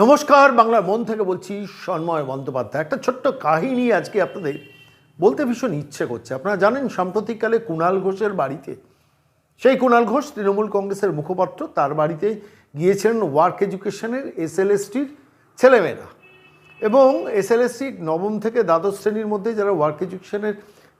নমস্কার বাংলার মন থেকে বলছি সন্ময় বন্দ্যোপাধ্যায়। একটা ছোট্ট কাহিনী আজকে আপনাদের বলতে ভীষণ ইচ্ছে করছে। আপনারা জানেন, সাম্প্রতিককালে কুণাল ঘোষের বাড়িতে, সেই কুণাল ঘোষ তৃণমূল কংগ্রেসের মুখপাত্র, তার বাড়িতে গিয়েছিলেন ওয়ার্ক এডুকেশনের এসএলএসটির ছেলেমেয়েরা। এবং এস এসএলএসটি নবম থেকে দ্বাদশ শ্রেণির মধ্যে যারা ওয়ার্ক এডুকেশনের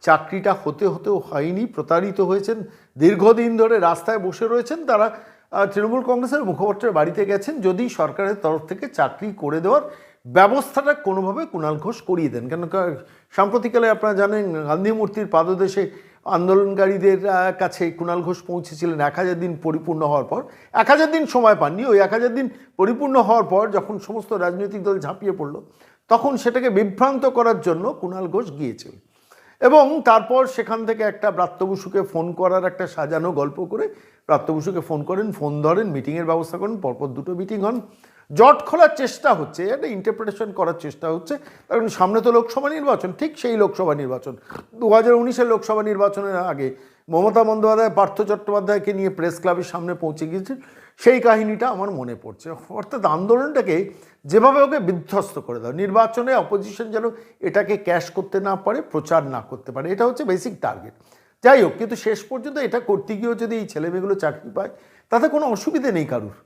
চাকরিটা হতে হতেও হয়নি, প্রতারিত হয়েছেন, দীর্ঘদিন ধরে রাস্তায় বসে রয়েছেন, তারা তৃণমূল কংগ্রেসের মুখপাত্রের বাড়িতে গেছেন। যদি সরকারের তরফ থেকে চাকরি করে দেওয়ার ব্যবস্থাটা কোনোভাবে কুণাল ঘোষ করিয়ে দেন, কেন সাম্প্রতিককালে আপনারা জানেন গান্ধী মূর্তির পাদদেশে আন্দোলনকারীদের কাছে কুণাল ঘোষ পৌঁছেছিলেন এক হাজার দিন পরিপূর্ণ হওয়ার পর। এক হাজার দিন সময় পাননি, ওই এক হাজার দিন পরিপূর্ণ হওয়ার পর যখন সমস্ত রাজনৈতিক দল ঝাঁপিয়ে পড়ল, তখন সেটাকে বিভ্রান্ত করার জন্য কুণাল ঘোষ গিয়েছিল এবং তারপর সেখান থেকে একটা ব্রাত্য বসুকে ফোন করার একটা সাজানো গল্প করে ব্রাত্য বসুকে ফোন করেন, ফোন ধরেন, মিটিংয়ের ব্যবস্থা করেন, পরপর দুটো মিটিং হন। জট খোলার চেষ্টা হচ্ছে, একটা ইন্টারপ্রিটেশন করার চেষ্টা হচ্ছে। কারণ সামনে তো লোকসভা নির্বাচন, ঠিক সেই লোকসভা নির্বাচন। দু হাজার উনিশের লোকসভা নির্বাচনের আগে মমতা বন্দ্যোপাধ্যায়, পার্থ চট্টোপাধ্যায়কে নিয়ে প্রেস ক্লাবের সামনে পৌঁছে গিয়েছেন। সেই কাহিনীটা আমার মনে পড়ছে। অর্থাৎ আন্দোলনটাকে যেভাবে ওকে বিধ্বস্ত করে দাও নির্বাচনে অপোজিশন যেন এটাকে ক্যাশ করতে না পারে, প্রচার না করতে পারে, এটা হচ্ছে বেসিক টার্গেট যাই হোক কিন্তু শেষ পর্যন্ত এটা করতে গিয়েও যদি এই ছেলেমেয়েগুলো চাকরি পায়, তাতে কোনো অসুবিধে নেই কারুর।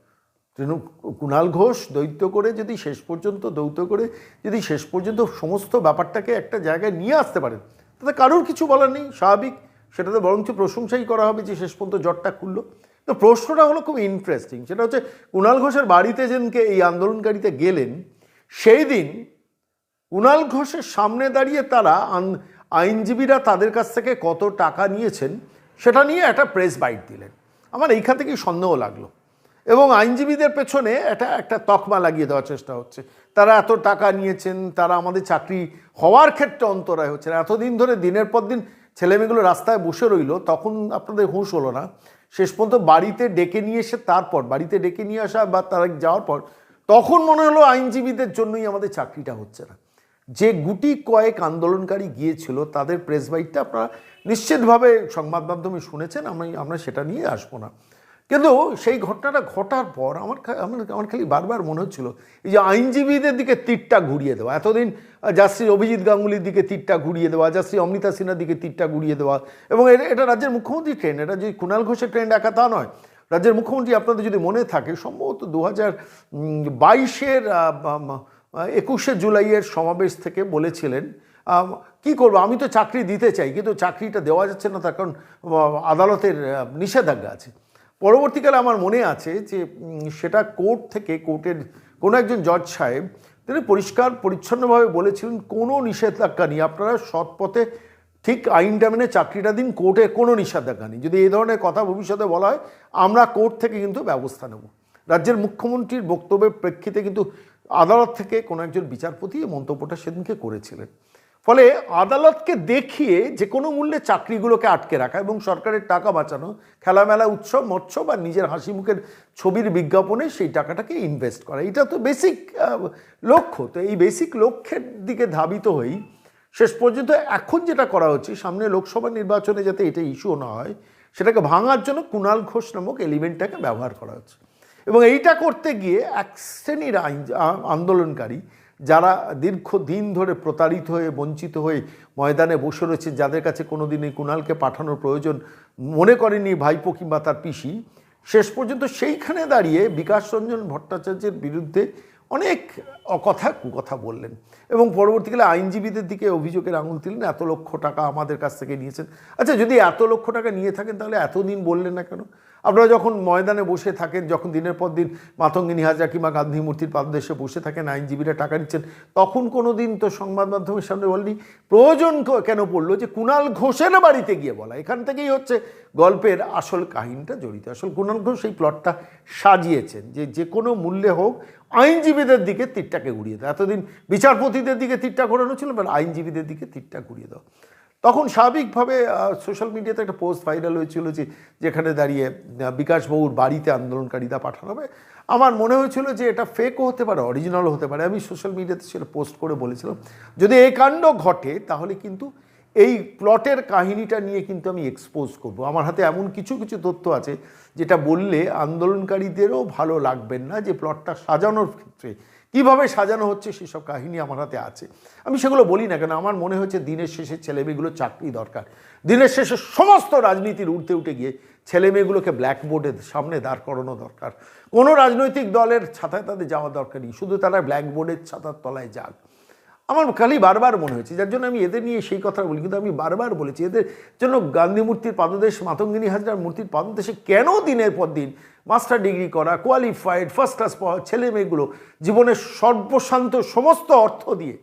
কুণাল ঘোষ দৈত্য করে যদি শেষ পর্যন্ত, দৌত্য করে যদি শেষ পর্যন্ত সমস্ত ব্যাপারটাকে একটা জায়গায় নিয়ে আসতে পারেন তাতে কারুর কিছু বলার নেই, স্বাভাবিক। সেটাতে বরঞ্চ প্রশংসাই করা হবে যে শেষ পর্যন্ত জটটা খুললো। তো প্রশ্নটা হলো খুব ইন্টারেস্টিং সেটা হচ্ছে কুণাল ঘোষের বাড়িতে যেদিনকে এই আন্দোলনকারীতে গেলেন, সেই দিন কুণাল ঘোষের সামনে দাঁড়িয়ে তারা আইনজীবীরা তাদের কাছ থেকে কত টাকা নিয়েছেন সেটা নিয়ে একটা প্রেস বাইট দিলেন। আমার এইখান থেকেই সন্দেহ লাগল। এবং আইনজীবীদের পেছনে এটা একটা তকমা লাগিয়ে দেওয়ার চেষ্টা হচ্ছে। তারা এত টাকা নিয়েছেন, তারা আমাদের চাকরি হওয়ার ক্ষেত্রে অন্তরায় হচ্ছে না এতদিন ধরে দিনের পর দিন ছেলেমেয়েগুলো রাস্তায় বসে রইল, তখন আপনাদের হুঁশ হলো না। শেষ পর্যন্ত বাড়িতে ডেকে নিয়ে এসে তারপর, বাড়িতে ডেকে নিয়ে আসা বা তারা যাওয়ার পর, তখন মনে হলো আইনজীবীদের জন্যই আমাদের চাকরিটা হচ্ছে না। যে গুটি কয়েক আন্দোলনকারী গিয়েছিল, তাদের প্রেস বাইটটা আপনারা নিশ্চিতভাবে সংবাদ মাধ্যমে শুনেছেন, আমি, আমরা সেটা নিয়ে আসব না। কিন্তু সেই ঘটনাটা ঘটার পর আমার আমার আমার খালি বারবার মনে হচ্ছিল, এই যে আইনজীবীদের দিকে তীরটা ঘুরিয়ে দেওয়া, এতদিন যাশ্রী অভিজিৎ গাঙ্গুলির দিকে তীরটা ঘুরিয়ে দেওয়া যাশ্রী অমৃতা সিনহার দিকে তীরটা ঘুরিয়ে দেওয়া, এবং এটা এটা রাজ্যের মুখ্যমন্ত্রী ট্রেন্ড, এটা যে কুণাল ঘোষের ট্রেন্ড একা তা নয়। রাজ্যের মুখ্যমন্ত্রী, আপনাদের যদি মনে থাকে, সম্ভবত দু হাজার বাইশের একুশে জুলাইয়ের সমাবেশ থেকে বলেছিলেন কি করব? আমি তো চাকরি দিতে চাই, কিন্তু চাকরিটা দেওয়া যাচ্ছে না তার কারণ আদালতের নিষেধাজ্ঞা আছে। পরবর্তীকালে আমার মনে আছে যে সেটা কোর্ট থেকে, কোর্টের কোনো একজন জজ সাহেব, তিনি পরিষ্কার, পরিচ্ছন্নভাবে বলেছিলেন, কোনো নিষেধাজ্ঞা নেই। আপনারা সৎ পথে ঠিক আইনটা মেনে চাকরিটা দিন, কোর্টে কোনো নিষেধাজ্ঞা নেই। যদি এই ধরনের কথা ভবিষ্যতে বলা হয়, আমরা কোর্ট থেকে কিন্তু ব্যবস্থা নেব। রাজ্যের মুখ্যমন্ত্রীর বক্তব্যের প্রেক্ষিতে কিন্তু আদালত থেকে কোনো একজন বিচারপতি এই মন্তব্যটা সেদিনকে করেছিলেন। ফলে আদালতকে দেখিয়ে যে কোনো মূল্যে চাকরিগুলোকে আটকে রাখা এবং সরকারের টাকা বাঁচানো, খেলামেলা, উৎসব মৎস্য বা নিজের হাসি মুখের ছবির বিজ্ঞাপনে সেই টাকাটাকে ইনভেস্ট করা। এটা তো বেসিক লক্ষ্য। তো এই বেসিক লক্ষ্যের দিকে ধাবিত হয়েই শেষ পর্যন্ত এখন যেটা করা হচ্ছে সামনে লোকসভা নির্বাচনে যাতে এটা ইস্যু না হয়, সেটাকে ভাঙার জন্য কুণাল ঘোষ নামক এলিমেন্টটাকে ব্যবহার করা হচ্ছে। এবং এইটা করতে গিয়ে এক শ্রেণির আন্দোলনকারী যারা দীর্ঘদিন ধরে প্রতারিত হয়ে, বঞ্চিত হয়ে ময়দানে বসে রয়েছে, যাদের কাছে কোনো দিন এই কুণালকে পাঠানোর প্রয়োজন মনে করেনি ভাইপো কিংবা তার পিসি, শেষ পর্যন্ত সেইখানে দাঁড়িয়ে বিকাশ রঞ্জন ভট্টাচার্যের বিরুদ্ধে অনেক অকথা কুকথা বললেন এবং পরবর্তীকালে আইনজীবীদের দিকে অভিযোগের আঙুল দিলেন এত লক্ষ টাকা আমাদের কাছ থেকে নিয়েছেন। আচ্ছা যদি এত লক্ষ টাকা নিয়ে থাকেন, তাহলে এতদিন বললেন না কেন? আপনারা যখন ময়দানে বসে থাকেন, যখন দিনের পর দিন মাতঙ্গিনী হাজরা কিংবা গান্ধী মূর্তির পাদদেশে বসে থাকেন, আইনজীবীরা টাকা নিচ্ছেন, তখন কোনো দিন তো সংবাদ মাধ্যমের সামনে বলেনি, প্রয়োজন কেন পড়ল যে কুণাল ঘোষের বাড়িতে গিয়ে বলা। এখান থেকেই হচ্ছে গল্পের আসল কাহিনীটা জড়িত। আসল কুণাল ঘোষ এই প্লটটা সাজিয়েছেন যে যে কোনো মূল্যে হোক, আইনজীবীদের দিকে তীরটাকে ঘুরিয়ে দাও। এতদিন বিচারপতিদের দিকে তীরটা ঘোরানো ছিল, এবার আইনজীবীদের দিকে তীরটা ঘুরিয়ে দাও। তখন স্বাভাবিকভাবে সোশ্যাল মিডিয়াতে একটা পোস্ট ভাইরাল হয়েছিল যে, যেখানে দাঁড়িয়ে বিকাশ বউর বাড়িতে আন্দোলনকারীরা পাঠানো হবে। আমার মনে হয়েছিল যে, এটা ফেকও হতে পারে অরিজিনালও হতে পারে। আমি সোশ্যাল মিডিয়াতে সেটা পোস্ট করে বলেছিলাম। যদি এই কাণ্ড ঘটে, তাহলে কিন্তু এই প্লটের কাহিনীটা নিয়ে কিন্তু আমি এক্সপোজ করব। আমার হাতে এমন কিছু কিছু তথ্য আছে, যেটা বললে আন্দোলনকারীদেরও ভালো লাগবেন না যে প্লটটা সাজানোর ক্ষেত্রে। কীভাবে সাজানো হচ্ছে সেসব কাহিনী আমার হাতে আছে। আমি সেগুলো বলি না কেন, আমার মনে হচ্ছে দিনের শেষে ছেলেমেয়েগুলো চাকরি দরকার। দিনের শেষে সমস্ত রাজনীতির উঠতে উঠে গিয়ে ছেলেমেয়েগুলোকে ব্ল্যাকবোর্ডের সামনে দাঁড় করানো দরকার। কোনো রাজনৈতিক দলের ছাতায় তাদের যাওয়া দরকার নেই, শুধু তারা ব্ল্যাকবোর্ডের ছাতার তলায় যাক। আমার খালি বারবার মনে হয়েছে, যার জন্য আমি এদের নিয়ে সেই কথা বলি, কিন্তু আমি বারবার বলেছি, এদের জন্য গান্ধী মূর্তির পাদদেশ, মাতঙ্গিনী হাজরার মূর্তির পাদদেশে কেন দিনের পর দিন মাস্টার ডিগ্রি করা কোয়ালিফাইড ফার্স্ট ক্লাস পাওয়া ছেলে মেয়েগুলো জীবনের সর্বশান্ত সমস্ত অর্থ দিয়ে,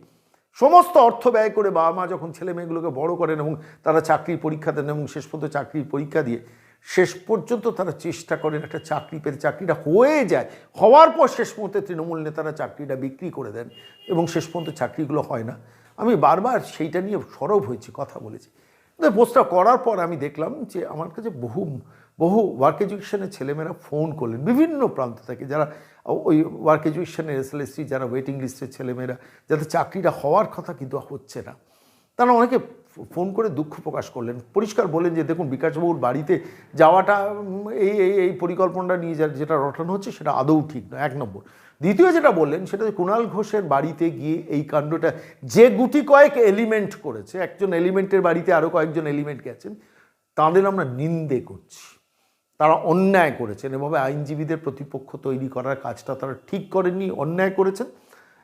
সমস্ত অর্থ ব্যয় করে বাবা মা যখন ছেলে মেয়েগুলোকে বড় করেন এবং তারা চাকরির পরীক্ষা দেন এবং শেষ পর্যন্ত চাকরির পরীক্ষা দিয়ে শেষ পর্যন্ত তারা চেষ্টা করেন একটা চাকরি পেতে। চাকরিটা হয়ে যায়, হওয়ার পর শেষ মুহূর্তে তৃণমূল নেতারা চাকরিটা বিক্রি করে দেন এবং শেষ পর্যন্ত চাকরিগুলো হয় না। আমি বারবার সেইটা নিয়ে সরব হয়েছি, কথা বলেছি। পোস্টটা করার পর আমি দেখলাম যে আমার কাছে বহু বহু ওয়ার্ক এডুকেশনের ছেলেমেয়েরা ফোন করলেন, বিভিন্ন প্রান্ত থেকে যারা ওই ওয়ার্ক এডুকেশনের এসএলএসসি যারা ওয়েটিং লিস্টের ছেলেমেয়েরা, যাদের চাকরিটা হওয়ার কথা কিন্তু হচ্ছে না। তারা অনেকে ফোন করে দুঃখ প্রকাশ করলেন। পরিষ্কার বললেন যে, দেখুন, বিকাশবাবুর বাড়িতে যাওয়াটা এই এই এই পরিকল্পনাটা নিয়ে যা- যেটা রটানো হচ্ছে, সেটা আদৌ ঠিক নয়। এক নম্বর। দ্বিতীয় যেটা বললেন, সেটা হচ্ছে কুণাল ঘোষের বাড়িতে গিয়ে এই কাণ্ডটা যে গুটি কয়েক এলিমেন্ট করেছে, একজন এলিমেন্টের বাড়িতে আরও কয়েকজন এলিমেন্ট গেছেন, তাদের আমরা নিন্দে করছি। তারা অন্যায় করেছেন এভাবে আইনজীবীদের প্রতিপক্ষ তৈরি করার কাজটা তারা ঠিক করেননি, অন্যায় করেছেন।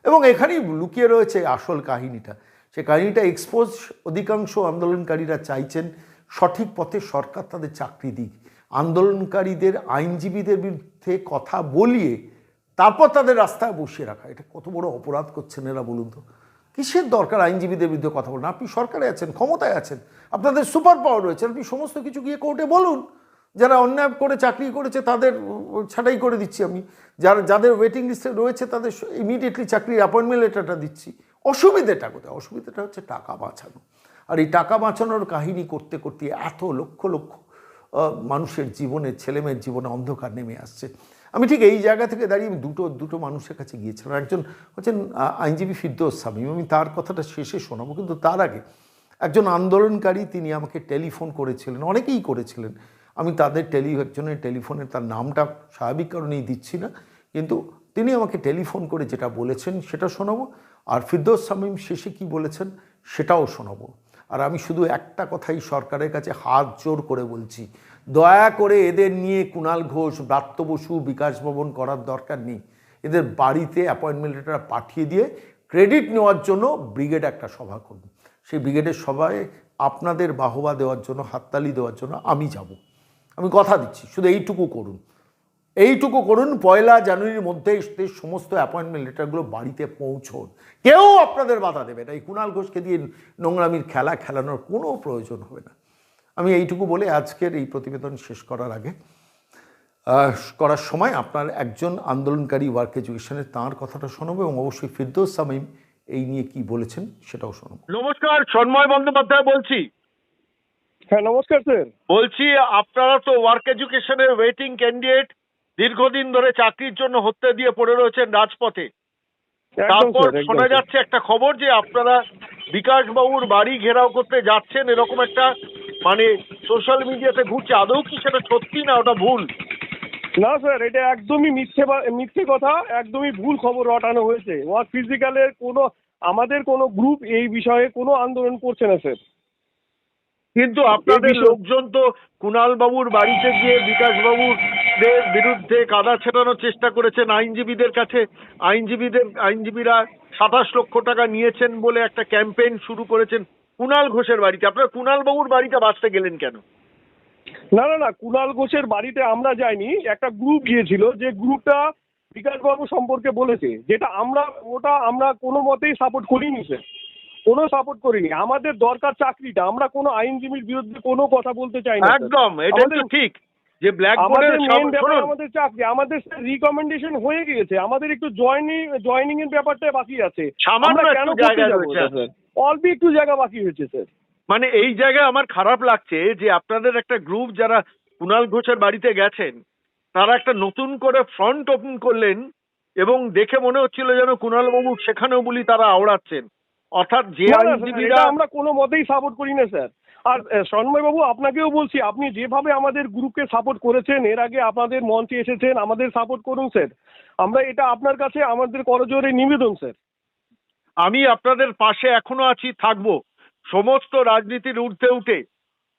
এবং এখানেই লুকিয়ে রয়েছে আসল কাহিনীটা। সে কাহিনীটা এক্সপোজ অধিকাংশ আন্দোলনকারীরা চাইছেন সঠিক পথে সরকার তাদের চাকরি দিক। আন্দোলনকারীদের, আইনজীবীদের বিরুদ্ধে কথা বলিয়ে তারপর তাদের রাস্তায় বসিয়ে রাখা। এটা কত বড় অপরাধ করছেন এরা বলুন তো? কিসের দরকার আইনজীবীদের বিরুদ্ধে কথা বলুন? আপনি সরকারে আছেন, ক্ষমতায় আছেন, আপনাদের সুপার পাওয়ার রয়েছে, আপনি সমস্ত কিছু গিয়ে কোর্টে বলুন। যারা অন্যায় করে চাকরি করেছে তাদের ছাঁটাই করে দিচ্ছি আমি। যারা, যাদের ওয়েটিং লিস্টে রয়েছে তাদের ইমিডিয়েটলি চাকরির অ্যাপয়েন্টমেন্ট লেটারটা দিচ্ছি। অসুবিধাটা কোথায়? অসুবিধাটা হচ্ছে টাকা বাঁচানো। আর এই টাকা বাঁচানোর কাহিনী করতে করতে এত লক্ষ লক্ষ মানুষের জীবনে, ছেলেমেয়ের জীবনে অন্ধকার নেমে আসছে। আমি ঠিক এই জায়গা থেকে দাঁড়িয়ে আমি দুটো দুটো মানুষের কাছে গিয়েছিলাম। একজন হচ্ছেন আইনজীবী ফিরদৌস স্বামী। আমি তার কথাটা শেষে শোনাবো, কিন্তু তার আগে একজন আন্দোলনকারী তিনি আমাকে টেলিফোন করেছিলেন, অনেকেই করেছিলেন। আমি তাদের টেলি, একজনের টেলিফোনে তার নামটা স্বাভাবিক কারণেই দিচ্ছি না, কিন্তু তিনি আমাকে টেলিফোন করে যেটা বলেছেন সেটা শোনাবো। আর ফিরদৌস শামীম শেষে কি বলেছেন সেটাও শোনাবো। আর আমি শুধু একটা কথাই সরকারের কাছে হাত জোর করে বলছি, দয়া করে এদের নিয়ে কুণাল ঘোষ, ব্রাত্য বসু, বিকাশ ভবন করার দরকার নেই। এদের বাড়িতে অ্যাপয়েন্টমেন্ট লেটার পাঠিয়ে দিয়ে ক্রেডিট নেওয়ার জন্য ব্রিগেড একটা সভা করুন। সেই ব্রিগেডের সভায় আপনাদের বাহবা দেওয়ার জন্য, হাততালি দেওয়ার জন্য আমি যাব। আমি কথা দিচ্ছি, শুধু এইটুকু করুন। এইটুকু করুন পয়লা জানুয়ারির মধ্যে সমস্ত অ্যাপয়েন্টমেন্ট লেটারগুলো বাড়িতে পৌঁছন। কেউ আপনাদের বাধা দেবে না। এই কুণাল ঘোষকে দিয়ে নোংরামির খেলা খেলানোর কোনো প্রয়োজন হবে না। আমি এইটুকু বলে আজকের এই প্রতিবেদন শেষ করার আগে করার সময় আপনার একজন আন্দোলনকারী ওয়ার্ক এডুকেশনের তাঁর কথাটা শোনাবো এবং অবশ্যই ফিরদৌস সামিম এই নিয়ে কি বলেছেন সেটাও শোনাবো। নমস্কার সন্ময় বন্দ্যোপাধ্যায় বলছি। হ্যাঁ নমস্কার স্যার। বলছি আপনারা তো ওয়ার্ক এডুকেশনের ওয়েটিং ক্যান্ডিডেট দীর্ঘদিন ধরে চাকরির জন্য হত্যা দিয়ে পড়ে রয়েছেন রাজপথে। তারপর শোনা যাচ্ছে একটা খবর যে আপনারা বিকাশ বাবুর বাড়ি ঘেরাও করতে যাচ্ছেন এরকম একটা মানে সোশ্যাল মিডিয়াতে ঘুরছে। আদৌ কি সেটা সত্যি না ওটা ভুল? না স্যার এটা একদমই মিথ্যে মিথ্যে কথা একদমই ভুল খবর রটানো হয়েছে। ওয়ার্ক ফিজিক্যালের কোনো আমাদের কোনো গ্রুপ এই বিষয়ে কোনো আন্দোলন করছে না স্যার। কিন্তু আপনাদের লোকজন তো কুণাল বাবুর বাড়িতে গিয়ে বিকাশ বাবুর বিরুদ্ধে কাদা ছেটানোর চেষ্টা করেছেন আইনজীবীদের কাছে। আইনজীবীদের আইনজীবীরা সাতাশ লক্ষ টাকা নিয়েছেন বলে একটা ক্যাম্পেইন শুরু করেছেন কুণাল ঘোষের বাড়িতে। আপনারা কুণাল বাবুর বাড়িতে বাঁচতে গেলেন কেন? না না না কুণাল ঘোষের বাড়িতে আমরা যাইনি। একটা গ্রুপ গিয়েছিল যে গ্রুপটা বিকাশবাবু সম্পর্কে বলেছে যেটা আমরা ওটা আমরা কোনো মতেই সাপোর্ট করিনি স্যার কোনো সাপোর্ট করিনি। আমাদের দরকার চাকরিটা। আমরা কোনো আইনজীবীর বিরুদ্ধে কোনো কথা বলতে চাই না একদম এটা তো ঠিক যে ব্ল্যাক আমাদের বোর্ডের ব্যাপার আমাদের চাকরি। আমাদের রিকমেন্ডেশন হয়ে গিয়েছে। আমাদের একটু জয়েনিং জয়েনিং এর ব্যাপারটা বাকি আছে। সামান্য একটু কেন জায়গা রয়েছে। স্যার অল্প একটু জায়গা বাকি হয়েছে স্যার মানে এই জায়গায় আমার খারাপ লাগছে যে আপনাদের একটা গ্রুপ যারা কুণাল ঘোষের বাড়িতে গেছেন তারা একটা নতুন করে ফ্রন্ট ওপেন করলেন এবং দেখে মনে হচ্ছিল যেন কুণাল বাবু সেখানেও বলি তারা আওড়াচ্ছেন। অর্থাৎ যে আইনজীবীরা আমরা কোনো মতেই সাপোর্ট করি না স্যার আর সন্ময় বাবু আপনাকেও বলছি আপনি যেভাবে আমাদের গ্রুপকে সাপোর্ট করেছেন এর আগে আপনাদের মঞ্চে এসেছেন আমাদের সাপোর্ট করুন স্যার আমরা এটা আপনার কাছে আমাদের করজোরে নিবেদন স্যার আমি আপনাদের পাশে এখনও আছি থাকব। সমস্ত রাজনীতির ঊর্ধ্বে উঠে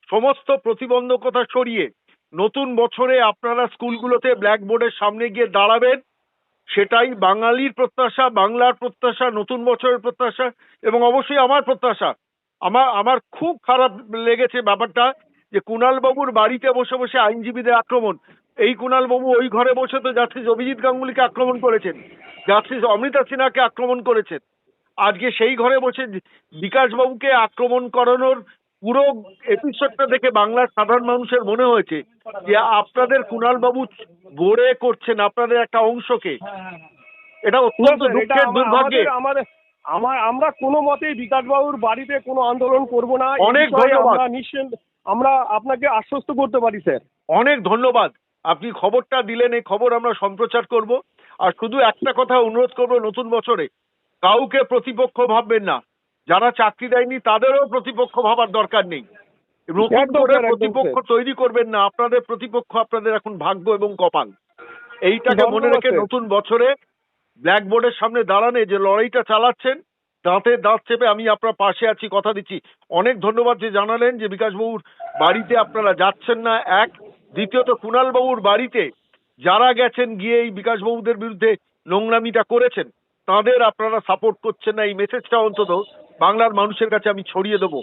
সমস্ত প্রতিবন্ধকতা সরিয়ে নতুন বছরে আপনারা স্কুলগুলোতে ব্ল্যাকবোর্ডের সামনে গিয়ে দাঁড়াবেন সেটাই বাঙালির প্রত্যাশা, বাংলার প্রত্যাশা, নতুন বছরের প্রত্যাশা এবং অবশ্যই আমার প্রত্যাশা। আমার আমার খুব খারাপ লেগেছে ব্যাপারটা যে কুণাল বাবুর বাড়িতে বসে বসে আইনজীবীদের আক্রমণ। এই কুণাল বাবু ওই ঘরে বসে তো জাস্টিস অভিজিৎ গাঙ্গুলিকে আক্রমণ করেছেন জাস্টিস অমৃতা সিনহাকে আক্রমণ করেছেন। আজকে সেই ঘরে বসে বিকাশ বাবুকে আক্রমণ করানোর পুরো এপিসোডটা দেখে বাংলার সাধারণ মানুষের মনে হয়েছে যে আপনাদের কুণাল বাবু গড়ে করছেন আপনাদের একটা অংশকে। এটা অত্যন্ত দুঃখের দুর্ভাগ্যে আমাদের আমার আমরা কোনো মতেই বিকাশবাবুর বাড়িতে কোনো আন্দোলন করব না। অনেক ধন্যবাদ। আমরা আপনাকে আশ্বস্ত করতে পারি স্যার। অনেক ধন্যবাদ। আপনি খবরটা দিলেন এই খবর আমরা সম্প্রচার করব। আর শুধু একটা কথা অনুরোধ করব নতুন বছরে। কাউকে প্রতিপক্ষ ভাববেন না। যারা চাকরি দেয়নি তাদেরও প্রতিপক্ষ ভাবার দরকার নেই। নতুন করে প্রতিপক্ষ তৈরি করবেন না আপনাদের প্রতিপক্ষ আপনাদের এখন ভাগ্য এবং কপাল। এইটাকে মনে রেখে নতুন বছরে ব্ল্যাকবোর্ডের সামনে দাঁড়ানে যে লড়াইটা চালাচ্ছেন দাঁতে দাঁত চেপে আমি আপনার পাশে আছি কথা দিচ্ছি। অনেক ধন্যবাদ যে জানালেন যে বিকাশবাবুর বাড়িতে আপনারা যাচ্ছেন না এক। দ্বিতীয়ত কুণাল বাবুর বাড়িতে যারা গেছেন গিয়ে এই বিকাশবাবুদের বিরুদ্ধে নোংরামিটা করেছেন তাদের আপনারা সাপোর্ট করছেন না। এই মেসেজটা অন্তত বাংলার মানুষের কাছে আমি ছড়িয়ে দেবো।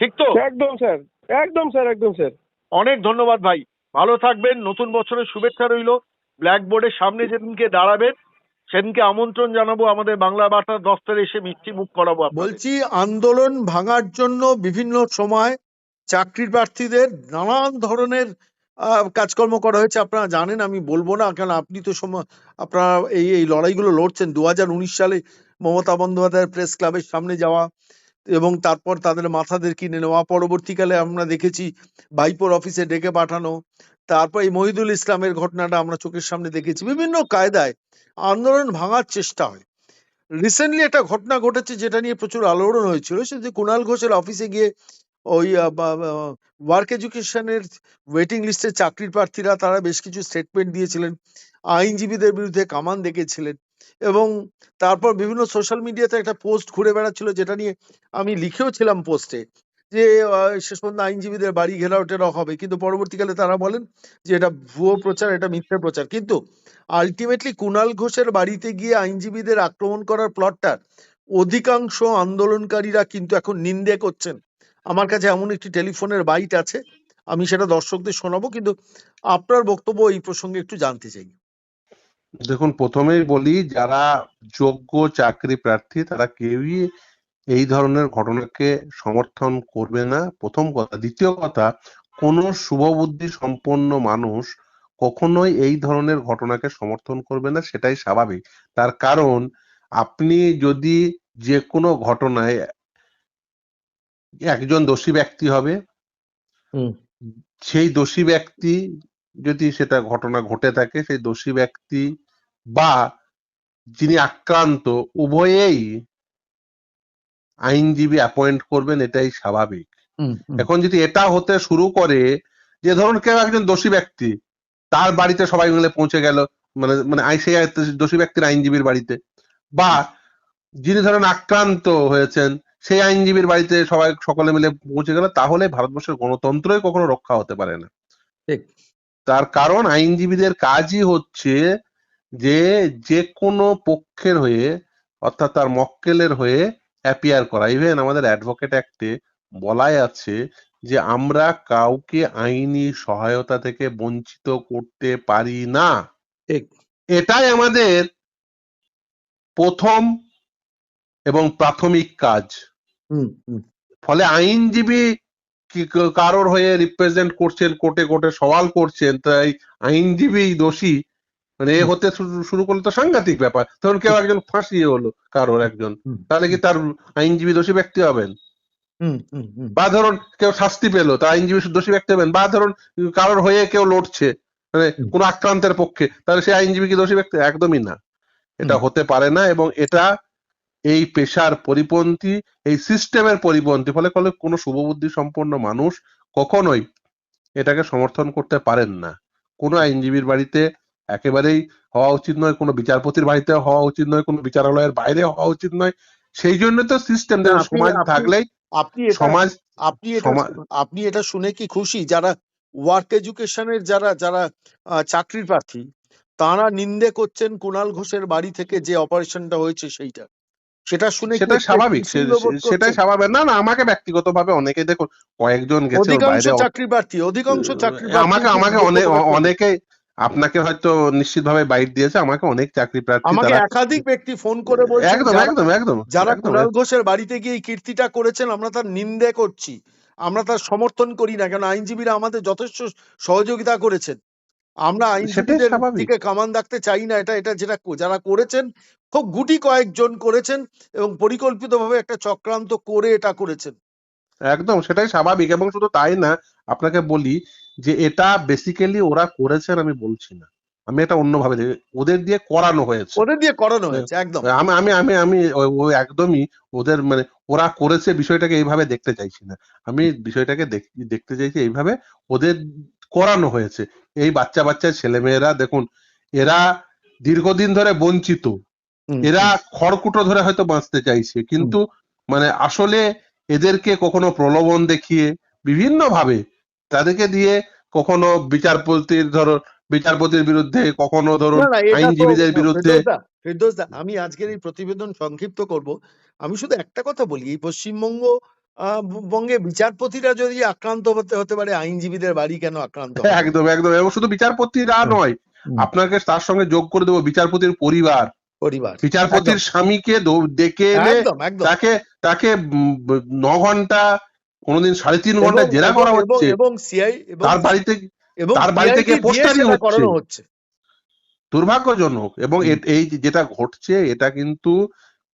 ঠিক তো? একদম স্যার। একদম স্যার একদম স্যার। অনেক ধন্যবাদ ভাই। ভালো থাকবেন নতুন বছরের শুভেচ্ছা রইল। ব্ল্যাকবোর্ডের সামনে যেদিনকে দাঁড়াবেন সেদিনকে আমন্ত্রণ জানাব আমাদের বাংলা বার্তার দফতরে এসে মিষ্টি মুখ করাবো বলছি আন্দোলন ভাঙার জন্য বিভিন্ন সময় চাকরির প্রার্থীদের নানান ধরনের আহ, কাজকর্ম করা হয়েছে। আপনারা জানেন আমি বলব না কারণ আপনি তো সময় আপনারা এই এই লড়াইগুলো লড়ছেন। দু হাজার উনিশ সালে মমতা বন্দ্যোপাধ্যায়ের প্রেস ক্লাবের সামনে যাওয়া এবং তারপর তাদের মাথাদের কিনে নেওয়া। পরবর্তীকালে আমরা দেখেছি বাইপোর অফিসে ডেকে পাঠানো। তারপর এই মহিদুল ইসলামের ঘটনাটা আমরা চোখের সামনে দেখেছি। বিভিন্ন কায়দায় আন্দোলন ভাঙার চেষ্টা হয়। রিসেন্টলি একটা ঘটনা ঘটেছে যেটা নিয়ে প্রচুর আলোড়ন হয়েছিল। সে যে কুণাল ঘোষের অফিসে গিয়ে ওই ওয়ার্ক এডুকেশনের ওয়েটিং লিস্টের চাকরির প্রার্থীরা তারা বেশ কিছু স্টেটমেন্ট দিয়েছিলেন। আইনজীবীদের বিরুদ্ধে কামান দেখেছিলেন। এবং তারপর বিভিন্ন সোশ্যাল মিডিয়াতে একটা পোস্ট ঘুরে বেড়াচ্ছিল, যেটা নিয়ে আমি লিখেও ছিলাম পোস্টে যে শেষ পর্যন্ত আইনজীবীদের বাড়ি ঘেরাও টেরাও হবে কিন্তু পরবর্তীকালে তারা বলেন যে, এটা ভুয়ো প্রচার, এটা মিথ্যে প্রচার। কিন্তু আলটিমেটলি কুণাল ঘোষের বাড়িতে গিয়ে আইনজীবীদের আক্রমণ করার প্লটটার অধিকাংশ আন্দোলনকারীরা কিন্তু এখন নিন্দে করছেন। আমার কাছে এমন একটি টেলিফোনের বাইট আছে, আমি সেটা দর্শকদের শোনাবো, কিন্তু আপনার বক্তব্য এই প্রসঙ্গে একটু জানতে চাই। দেখুন প্রথমেই বলি যারা যোগ্য চাকরি প্রার্থী তারা কেউই এই ধরনের ঘটনাকে সমর্থন করবে না। প্রথম কথা। দ্বিতীয় কথা কোনো শুভবুদ্ধি সম্পন্ন মানুষ কখনোই এই ধরনের ঘটনাকে সমর্থন করবে না সেটাই স্বাভাবিক। তার কারণ আপনি যদি যে কোনো ঘটনায় একজন দোষী ব্যক্তি হবে। সেই দোষী ব্যক্তি যদি সেটা ঘটনা ঘটে থাকে সেই দোষী ব্যক্তি বা যিনি আক্রান্ত উভয়েই আইনজীবী অ্যাপয়েন্ট করবেন এটাই স্বাভাবিক। এখন যদি এটা হতে শুরু করে যে ধরুন কেউ একজন দোষী ব্যক্তি তার বাড়িতে সবাই মিলে পৌঁছে গেল মানে মানে সেই দোষী ব্যক্তির আইনজীবীর বাড়িতে বা যিনি ধরেন আক্রান্ত হয়েছেন সেই আইনজীবীর বাড়িতে সবাই সকলে মিলে পৌঁছে গেল তাহলে ভারতবর্ষের গণতন্ত্রই কখনো রক্ষা হতে পারে না। ঠিক। তার কারণ আইনজীবীদের কাজই হচ্ছে যে যে কোনো পক্ষের হয়ে অর্থাৎ তার মক্কেলের হয়ে অ্যাপিয়ার করা। ইভেন আমাদের অ্যাডভোকেট অ্যাক্টে বলাই আছে যে আমরা কাউকে আইনি সহায়তা থেকে বঞ্চিত করতে পারি না। এটাই আমাদের প্রথম এবং প্রাথমিক কাজ। ফলে আইনজীবী কি- কারোর হয়ে রিপ্রেজেন্ট করছেন কোর্টে কোর্টে সওয়াল করছেন তাই আইনজীবী দোষী মানে এ হতে শুরু- করলে তো সাংঘাতিক ব্যাপার। ধরুন কেউ একজন ফাঁসি হলো কারোর একজন তাহলে কি তার আইনজীবী দোষী ব্যক্তি হবেন? বা ধরুন কেউ শাস্তি পেল তা আইনজীবী দোষী ব্যক্তি হবেন। বা ধরুন কারোর হয়ে কেউ লড়ছে মানে কোন আক্রান্তের পক্ষে তাহলে সেই আইনজীবী কি দোষী ব্যক্তি? একদমই না। এটা হতে পারে না এবং এটা এই পেশার পরিপন্থী এই সিস্টেমের পরিপন্থী ফলে ফলে কোনো শুভবুদ্ধি সম্পন্ন মানুষ কখনোই এটাকে সমর্থন করতে পারেন না। কোনো আইনজীবীর বাড়িতে একেবারেই হওয়া উচিত নয় কোনো বিচারপতির বাড়িতে হওয়া উচিত নয় কোনো বিচারালয়ের বাইরে হওয়া উচিত নয়। সেই জন্য তো সিস্টেম সমাজ থাকলেই আপনি সমাজ আপনি আপনি এটা শুনে কি খুশি? যারা ওয়ার্ক এডুকেশনের যারা যারা চাকরির প্রার্থী তারা নিন্দে করছেন কুণাল ঘোষের বাড়ি থেকে যে অপারেশনটা হয়েছে সেইটা। সেটা শুনে কি সেটাই স্বাভাবিক। সেটাই স্বাভাবিক। না না আমাকে ব্যক্তিগতভাবে অনেকে দেখুন কয়েকজন গেছে অধিকাংশ চাকরি প্রার্থী অধিকাংশ চাকরি আমাকে আমাকে অনেক অনেকে আপনাকে হয়তো নিশ্চিতভাবে বাইট দিয়েছে আমাকে অনেক চাকরি প্রার্থী আমাকে একাধিক ব্যক্তি ফোন করে বলছেন একদম একদম একদম যারা কুণাল ঘোষের বাড়িতে গিয়ে কীর্তিটা করেছেন আমরা তার নিন্দে করছি আমরা তার সমর্থন করি না কেন আইনজীবীরা আমাদের যথেষ্ট সহযোগিতা করেছেন। আমরা আইনজীবীদের। দিকে কামান রাখতে চাই না এটা এটা যেটা যারা করেছেন খুব গুটি কয়েকজন করেছেন এবং পরিকল্পিতভাবে একটা চক্রান্ত করে এটা করেছেন। একদম সেটাই স্বাভাবিক এবং শুধু তাই না আপনাকে বলি যে এটা বেসিক্যালি ওরা করেছেন আমি বলছি না। আমি এটা অন্যভাবে। ওদের দিয়ে করানো হয়েছে। ওদের দিয়ে করানো হয়েছে একদম। আমি আমি আমি আমি ওই- একদমই ওদের মানে ওরা করেছে বিষয়টাকে এইভাবে দেখতে চাইছি না। আমি বিষয়টাকে দেখতে চাইছি এইভাবে ওদের করানো হয়েছে। এই বাচ্চা বাচ্চা ছেলেমেয়েরা দেখুন এরা দীর্ঘদিন ধরে বঞ্চিত। এরা খড়কুটো ধরে হয়তো বাঁচতে চাইছে কিন্তু মানে আসলে এদেরকে কখনো প্রলোভন দেখিয়ে বিভিন্ন ভাবে তাদেরকে দিয়ে কখনো বিচারপতির ধরো বিচারপতির বিরুদ্ধে কখনো তো- আইনজীবীদের বিরুদ্ধে আমি আজকের এই প্রতিবেদন সংক্ষিপ্ত করব। আমি শুধু একটা কথা বলি এই পশ্চিমবঙ্গ বঙ্গে বিচারপতিরা যদি আক্রান্ত হতে হতে পারে আইনজীবীদের বাড়ি কেন আক্রান্ত একদম একদম এবং শুধু বিচারপতিরা। নয় আপনাকে তার সঙ্গে যোগ করে দেবো বিচারপতির পরিবার। পরিবার বিচারপতির স্বামীকে ডেকে এনে তাকে তাকে ন ঘণ্টা কোনোদিন সাড়ে তিন ঘণ্টা জেরা করা হচ্ছে। এবং সিআই তার বাড়িতে তার বাড়ি থেকে পোস্টারিং হচ্ছে। দুর্ভাগ্যজনক। এবং এই যেটা ঘটছে এটা কিন্তু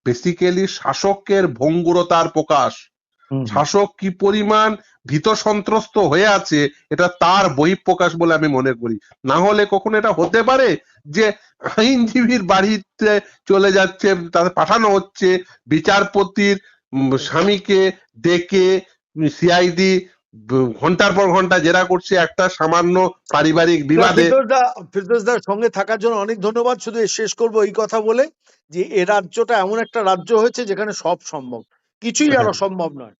বেসিক্যালি শাসকের ভঙ্গুরতার প্রকাশ। শাসক কি পরিমাণ ভীত সন্ত্রস্ত হয়ে আছে এটা তার বহিঃপ্রকাশ বলে আমি মনে করি। না হলে কখনো এটা হতে পারে যে আইনজীবীর বাড়িতে চলে যাচ্ছে তাদের পাঠানো হচ্ছে বিচারপতির স্বামীকে ডেকে সিআইডি ঘণ্টার পর ঘণ্টা জেরা করছে একটা সামান্য পারিবারিক বিবাদে। ফিরদোসদার সঙ্গে থাকার জন্য অনেক ধন্যবাদ। শুধু শেষ করব এই কথা বলে যে এ রাজ্যটা এমন একটা রাজ্য হয়েছে যেখানে সব সম্ভব। কিছুই আর হ্যাঁ। অসম্ভব নয়।